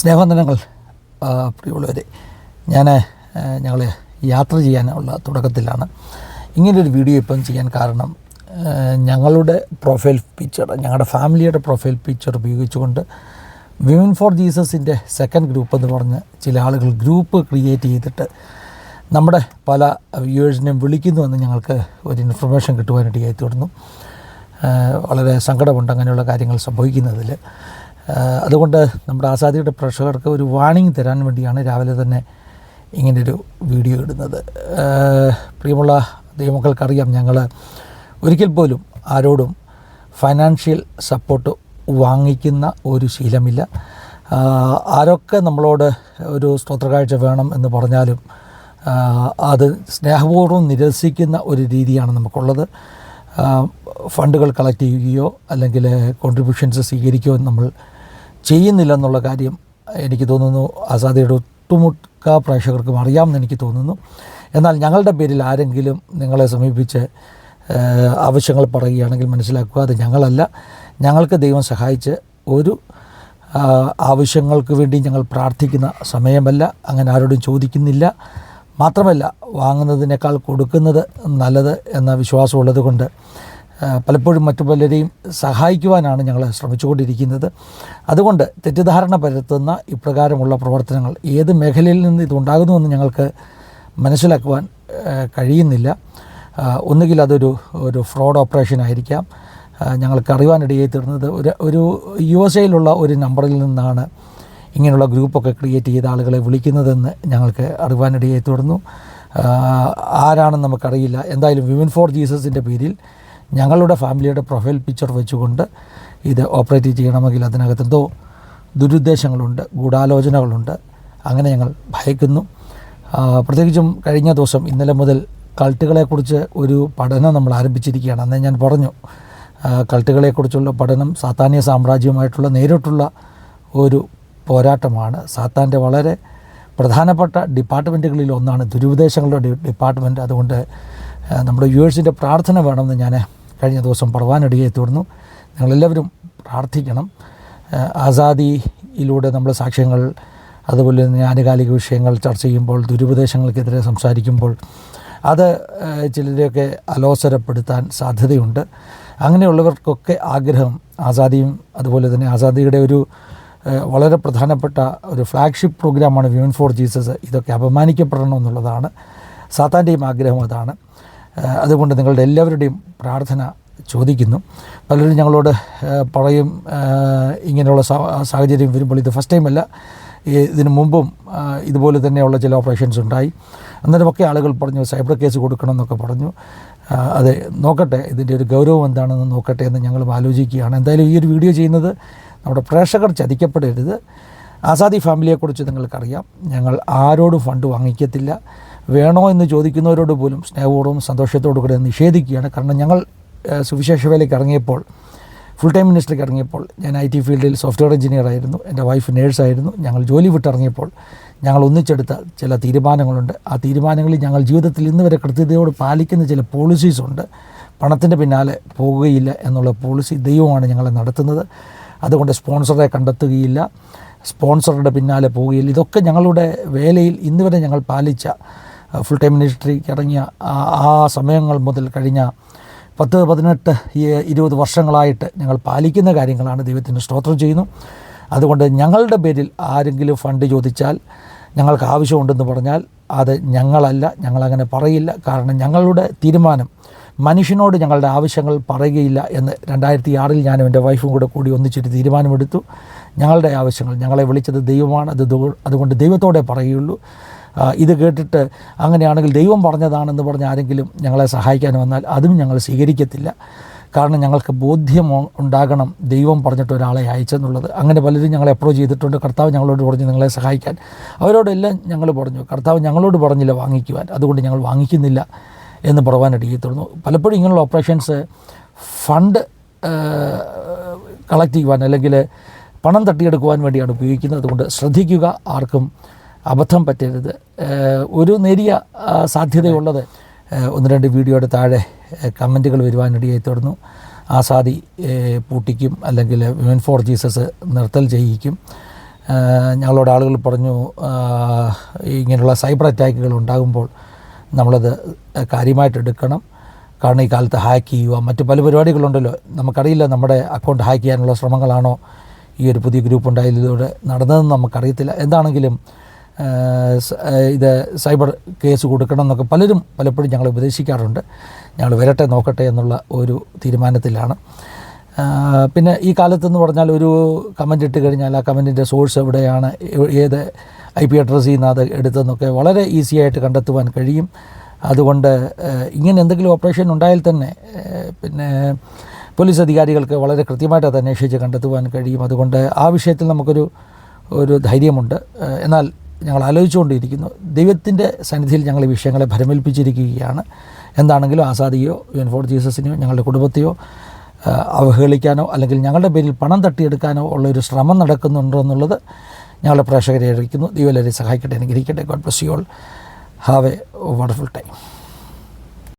സ്നേഹവന്ദനങ്ങൾ പ്രിയമുള്ളവരെ. ഞാൻ ഞങ്ങൾ യാത്ര ചെയ്യാനുള്ള തുടക്കത്തിലാണ്. ഇങ്ങനൊരു വീഡിയോ ഇപ്പം ചെയ്യാൻ കാരണം ഞങ്ങളുടെ പ്രൊഫൈൽ പിക്ചർ ഞങ്ങളുടെ ഫാമിലിയുടെ പ്രൊഫൈൽ പിക്ചർ ഉപയോഗിച്ചുകൊണ്ട് വിമൻ ഫോർ ജീസസിന്റെ സെക്കൻഡ് ഗ്രൂപ്പ് എന്ന് പറഞ്ഞ് ചില ആളുകൾ ഗ്രൂപ്പ് ക്രിയേറ്റ് ചെയ്തിട്ട് നമ്മുടെ പല വ്യൂവേഴ്സിനെയും വിളിക്കുന്നുവെന്ന് ഞങ്ങൾക്ക് ഒരു ഇൻഫർമേഷൻ കിട്ടുവാനായിട്ട് കയറ്റി തീർന്നു വളരെ സങ്കടമുണ്ട് അങ്ങനെയുള്ള കാര്യങ്ങൾ സംഭവിക്കുന്നതിൽ. അതുകൊണ്ട് നമ്മുടെ ആസാദിയുടെ പ്രേക്ഷകർക്ക് ഒരു വാണിംഗ് തരാൻ വേണ്ടിയാണ് രാവിലെ തന്നെ ഇങ്ങനൊരു വീഡിയോ ഇടുന്നത്. പ്രിയമുള്ള ദൈവമക്കൾക്കറിയാം ഞങ്ങൾ ഒരിക്കൽ പോലും ആരോടും ഫൈനാൻഷ്യൽ സപ്പോർട്ട് വാങ്ങിക്കുന്ന ഒരു ശീലമില്ല. ആരൊക്കെ നമ്മളോട് ഒരു സ്തോത്രകാഴ്ച വേണം എന്ന് പറഞ്ഞാലും അത് സ്നേഹപൂർവം നിരസിക്കുന്ന ഒരു രീതിയാണ് നമുക്കുള്ളത്. ഫണ്ടുകൾ കളക്ട് ചെയ്യുകയോ അല്ലെങ്കിൽ കോൺട്രിബ്യൂഷൻസ് സ്വീകരിക്കുകയോ നമ്മൾ ചെയ്യുന്നില്ല എന്നുള്ള കാര്യം എനിക്ക് തോന്നുന്നു ആസാദിയുടെ ഒട്ടുമുക്ക പ്രേക്ഷകർക്കും അറിയാമെന്ന് എനിക്ക് തോന്നുന്നു. എന്നാൽ ഞങ്ങളുടെ പേരിൽ ആരെങ്കിലും നിങ്ങളെ സമീപിച്ച് ആവശ്യങ്ങൾ പറയുകയാണെങ്കിൽ മനസ്സിലാക്കുക അത് ഞങ്ങളല്ല. ഞങ്ങൾക്ക് ദൈവം സഹായിച്ച് ഒരു ആവശ്യങ്ങൾക്ക് വേണ്ടി ഞങ്ങൾ പ്രാർത്ഥിക്കുന്ന സമയമല്ല. അങ്ങനെ ആരോടും ചോദിക്കുന്നില്ല. മാത്രമല്ല വാങ്ങുന്നതിനേക്കാൾ കൊടുക്കുന്നത് നല്ലത് എന്ന വിശ്വാസമുള്ളത് കൊണ്ട് പലപ്പോഴും മറ്റു പലരെയും സഹായിക്കുവാനാണ് ഞങ്ങൾ ശ്രമിച്ചുകൊണ്ടിരിക്കുന്നത്. അതുകൊണ്ട് തെറ്റിദ്ധാരണ പരത്തുന്ന ഇപ്രകാരമുള്ള പ്രവർത്തനങ്ങൾ ഏത് മേഖലയിൽ നിന്ന് ഇതുണ്ടാകുന്നുവെന്ന് ഞങ്ങൾക്ക് മനസ്സിലാക്കുവാൻ കഴിയുന്നില്ല. ഒന്നുകിൽ അതൊരു ഒരു ഫ്രോഡ് ഓപ്പറേഷൻ ആയിരിക്കാം. ഞങ്ങൾക്ക് അറിയുവാനിടയായി തീർന്നത് ഒരു ഒരു യു എസ് എയിലുള്ള ഒരു നമ്പറിൽ നിന്നാണ് ഇങ്ങനെയുള്ള ഗ്രൂപ്പൊക്കെ ക്രിയേറ്റ് ചെയ്ത ആളുകളെ വിളിക്കുന്നതെന്ന് ഞങ്ങൾക്ക് അറിവാനിടയായി തുടർന്നു ആരാണെന്ന് നമുക്കറിയില്ല. എന്തായാലും വിമൻ ഫോർ ജീസസിന്റെ പേരിൽ ഞങ്ങളുടെ ഫാമിലിയുടെ പ്രൊഫൈൽ പിക്ചർ വെച്ചുകൊണ്ട് ഇത് ഓപ്പറേറ്റ് ചെയ്യണമെങ്കിൽ അതിനകത്ത് എന്തോ ദുരുദ്ദേശങ്ങളുണ്ട് ഗൂഢാലോചനകളുണ്ട്. അങ്ങനെ ഞങ്ങൾ ഭയക്കുന്നു. പ്രത്യേകിച്ചും കഴിഞ്ഞ ദിവസം ഇന്നലെ മുതൽ കൾട്ടുകളെക്കുറിച്ച് ഒരു പഠനം നമ്മൾ ആരംഭിച്ചിരിക്കുകയാണ്. അന്നേ ഞാൻ പറഞ്ഞു കൾട്ടുകളെക്കുറിച്ചുള്ള പഠനം സാത്താന്യ സാമ്രാജ്യവുമായിട്ടുള്ള നേരിട്ടുള്ള ഒരു പോരാട്ടമാണ്. സാത്താന്റെ വളരെ പ്രധാനപ്പെട്ട ഡിപ്പാർട്ട്മെന്റുകളിൽ ഒന്നാണ് ദുരുപദേശങ്ങളുടെ ഡിപ്പാർട്ട്മെന്റ് അതുകൊണ്ട് നമ്മുടെ വ്യൂവേഴ്സിന്റെ പ്രാർത്ഥന വേണമെന്ന് ഞാൻ കഴിഞ്ഞ ദിവസം പറവാനിടയായി തുടർന്നു. നിങ്ങളെല്ലാവരും പ്രാർത്ഥിക്കണം. ആസാദിയിലൂടെ നമ്മൾ സാക്ഷ്യങ്ങൾ അതുപോലെ തന്നെ ആനുകാലിക വിഷയങ്ങൾ ചർച്ച ചെയ്യുമ്പോൾ ദുരുപദേശങ്ങൾക്കെതിരെ സംസാരിക്കുമ്പോൾ അത് ചിലരെയൊക്കെ അലോസരപ്പെടുത്താൻ സാധ്യതയുണ്ട്. അങ്ങനെയുള്ളവർക്കൊക്കെ ആഗ്രഹം ആസാദിയും അതുപോലെ തന്നെ ആസാദിയുടെ ഒരു വളരെ പ്രധാനപ്പെട്ട ഒരു ഫ്ലാഗ്ഷിപ്പ് പ്രോഗ്രാമാണ് വിമൻ ഫോർ ജീസസ് ഇതൊക്കെ അപമാനിക്കപ്പെടണം എന്നുള്ളതാണ്. സാത്താന്റെയും ആഗ്രഹം അതാണ്. അതുകൊണ്ട് നിങ്ങളുടെ എല്ലാവരുടെയും പ്രാർത്ഥന ചോദിക്കുന്നു. പലരും ഞങ്ങളോട് പറയും ഇങ്ങനെയുള്ള സാഹചര്യം വരുമ്പോൾ ഇത് ഫസ്റ്റ് ടൈം അല്ല. ഇതിനു മുമ്പും ഇതുപോലെ തന്നെയുള്ള ചില ഓപ്പറേഷൻസ് ഉണ്ടായി. അന്നേരമൊക്കെ ആളുകൾ പറഞ്ഞു സൈബർ കേസ് കൊടുക്കണം എന്നൊക്കെ പറഞ്ഞു. അതെ നോക്കട്ടെ ഇതിന്റെ ഒരു ഗൗരവം എന്താണെന്ന് നോക്കട്ടെ എന്ന് ഞങ്ങൾ ആലോചിക്കുകയാണ്. എന്തായാലും ഈ ഒരു വീഡിയോ ചെയ്യുന്നത് നമ്മുടെ പ്രേക്ഷകർ ചതിക്കപ്പെടരുത്. ആസാദി ഫാമിലിയെക്കുറിച്ച് നിങ്ങൾക്കറിയാം. ഞങ്ങൾ ആരോടും ഫണ്ട് വാങ്ങിക്കത്തില്ല. വേണോ എന്ന് ചോദിക്കുന്നവരോട് പോലും സ്നേഹപൂർവം സന്തോഷത്തോടു കൂടെ നിഷേധിക്കുകയാണ്. കാരണം ഞങ്ങൾ സുവിശേഷ വേലയ്ക്ക് ഇറങ്ങിയപ്പോൾ ഫുൾ ടൈം മിനിസ്റ്ററിക്ക് ഇറങ്ങിയപ്പോൾ ഞാൻ ഐ ടി ഫീൽഡിൽ സോഫ്റ്റ്വെയർ എഞ്ചിനീയർ ആയിരുന്നു. എന്റെ വൈഫ് നേഴ്സായിരുന്നു ഞങ്ങൾ ജോലി വിട്ടിറങ്ങിയപ്പോൾ ഞങ്ങൾ ഒന്നിച്ചെടുത്ത ചില തീരുമാനങ്ങളുണ്ട്. ആ തീരുമാനങ്ങളിൽ ഞങ്ങൾ ജീവിതത്തിൽ ഇന്ന് വരെ കൃത്യതയോട് പാലിക്കുന്ന ചില പോളിസീസ് ഉണ്ട്. പണത്തിന്റെ പിന്നാലെ പോകുകയില്ല എന്നുള്ള പോളിസി ദൈവമാണ് ഞങ്ങളെ നടത്തുന്നത്. അതുകൊണ്ട് സ്പോൺസറെ കണ്ടെത്തുകയില്ല. സ്പോൺസറുടെ പിന്നാലെ പോവുകയിൽ ഇതൊക്കെ ഞങ്ങളുടെ വേലയിൽ ഇന്ന് വരെ ഞങ്ങൾ പാലിച്ച ഫുൾ ടൈം മിനിസ്ട്രിക്ക് ഇറങ്ങിയ ആ- സമയങ്ങൾ മുതൽ കഴിഞ്ഞ പത്ത് പതിനെട്ട് ഇരുപത് വർഷങ്ങളായിട്ട് ഞങ്ങൾ പാലിക്കുന്ന കാര്യങ്ങളാണ് ദൈവത്തിന് സ്തോത്രം ചെയ്യുന്നു. അതുകൊണ്ട് ഞങ്ങളുടെ പേരിൽ ആരെങ്കിലും ഫണ്ട് ചോദിച്ചാൽ ഞങ്ങൾക്ക് ആവശ്യമുണ്ടെന്ന് പറഞ്ഞാൽ അത് ഞങ്ങളല്ല ഞങ്ങളങ്ങനെ പറയില്ല. കാരണം ഞങ്ങളുടെ തീരുമാനം മനുഷ്യനോട് ഞങ്ങളുടെ ആവശ്യങ്ങൾ പറയുകയില്ല എന്ന് രണ്ടായിരത്തി ആറിൽ ഞാനും എന്റെ വൈഫും കൂടെ കൂടി ഒന്നിച്ചൊരു തീരുമാനമെടുത്തു. ഞങ്ങളുടെ ആവശ്യങ്ങൾ ഞങ്ങളെ വിളിച്ചത് ദൈവമാണ് അത് അതുകൊണ്ട് ദൈവത്തോടെ പറയുകയുള്ളൂ. ഇത് കേട്ടിട്ട് അങ്ങനെയാണെങ്കിൽ ദൈവം പറഞ്ഞതാണെന്ന് പറഞ്ഞ് ആരെങ്കിലും ഞങ്ങളെ സഹായിക്കാൻ വന്നാൽ അതും ഞങ്ങൾ സ്വീകരിക്കത്തില്ല. കാരണം ഞങ്ങൾക്ക് ബോധ്യം ഉണ്ടാകണം ദൈവം പറഞ്ഞിട്ട് ഒരാളെ അയച്ചെന്നുള്ളത്. അങ്ങനെ പലരും ഞങ്ങളെ അപ്രോച്ച് ചെയ്തിട്ടുണ്ട്. കർത്താവ് ഞങ്ങളോട് പറഞ്ഞു നിങ്ങളെ സഹായിക്കാൻ. അവരോടെല്ലാം ഞങ്ങൾ പറഞ്ഞു. കർത്താവ് ഞങ്ങളോട് പറഞ്ഞില്ല വാങ്ങിക്കുവാൻ. അതുകൊണ്ട് ഞങ്ങൾ വാങ്ങിക്കുന്നില്ല. എന്ന് പറവാനിടയിൽ അടിയത്തുള്ളൂ പലപ്പോഴും ഇങ്ങനെയുള്ള ഓപ്പറേഷൻസ് ഫണ്ട് കളക്ട് ചെയ്യുവാൻ അല്ലെങ്കിൽ പണം തട്ടിയെടുക്കുവാൻ വേണ്ടിയാണ് ഉപയോഗിക്കുന്നത്. അതുകൊണ്ട് ശ്രദ്ധിക്കുക ആർക്കും അബദ്ധം പറ്റരുത്. ഒരു നേരിയ സാധ്യതയുള്ളത് ഒന്ന് രണ്ട് വീഡിയോയുടെ താഴെ കമന്റുകൾ വരുവാനിടയായി തുടർന്നു ആസാദി പൂട്ടിക്കും അല്ലെങ്കിൽ വിമൻ ഫോർ ജീസസ് നിർത്തൽ ചെയ്യിക്കും. ഞങ്ങളോട് ആളുകൾ പറഞ്ഞു ഇങ്ങനെയുള്ള സൈബർ അറ്റാക്കുകൾ ഉണ്ടാകുമ്പോൾ നമ്മളത് കാര്യമായിട്ട് എടുക്കണം. കാരണം ഈ കാലത്ത് ഹാക്ക് ചെയ്യുക മറ്റ് പല പരിപാടികളുണ്ടല്ലോ. നമുക്കറിയില്ല നമ്മുടെ അക്കൗണ്ട് ഹാക്ക് ചെയ്യാനുള്ള ശ്രമങ്ങളാണോ ഈ ഒരു പുതിയ ഗ്രൂപ്പ് ഉണ്ടായതിലൂടെ നടന്നതെന്ന് നമുക്കറിയത്തില്ല. എന്താണെങ്കിലും ഇത് സൈബർ കേസ് കൊടുക്കണം എന്നൊക്കെ പലരും പലപ്പോഴും ഞങ്ങൾ ഉപദേശിക്കാറുണ്ട്. ഞങ്ങൾ വരട്ടെ നോക്കട്ടെ എന്നുള്ള ഒരു തീരുമാനത്തിലാണ്. പിന്നെ ഈ കാലത്തെന്ന് പറഞ്ഞാൽ ഒരു കമന്റ് ഇട്ട് കഴിഞ്ഞാൽ ആ കമന്റിന്റെ സോഴ്സ് എവിടെയാണ് ഏത് ഐ പി അഡ്രസ്സിൽ നിന്ന് അത് എടുത്തെന്നൊക്കെ വളരെ ഈസി ആയിട്ട് കണ്ടെത്തുവാൻ കഴിയും. അതുകൊണ്ട് ഇങ്ങനെ എന്തെങ്കിലും ഓപ്പറേഷൻ ഉണ്ടായാൽ തന്നെ പിന്നെ പോലീസ് അധികാരികൾക്ക് വളരെ കൃത്യമായിട്ട് അത് അന്വേഷിച്ച് കണ്ടെത്തുവാൻ കഴിയും. അതുകൊണ്ട് ആ വിഷയത്തിൽ നമുക്കൊരു ഒരു ധൈര്യമുണ്ട്. എന്നാൽ ഞങ്ങൾ ആലോചിച്ചുകൊണ്ടിരിക്കുന്നു. ദൈവത്തിന്റെ സന്നിധിയിൽ ഞങ്ങൾ ഈ വിഷയങ്ങളെ ഭരമേൽപ്പിച്ചിരിക്കുകയാണ്. എന്താണെങ്കിലും ആസാദിയോ ഫോർ ജീസസിനെയോ ഞങ്ങളുടെ കുടുംബത്തെയോ അവഹേളിക്കാനോ അല്ലെങ്കിൽ ഞങ്ങളുടെ പേരിൽ പണം തട്ടിയെടുക്കാനോ ഉള്ളൊരു ശ്രമം നടക്കുന്നുണ്ടോ എന്നുള്ളത് ഞങ്ങളുടെ പ്രേക്ഷകരെ അറിയിക്കുന്നു. ദൈവം എല്ലാവരെയും സഹായിക്കട്ടെ. അനുഗ്രഹിക്കട്ടെ. God bless you all have a wonderful time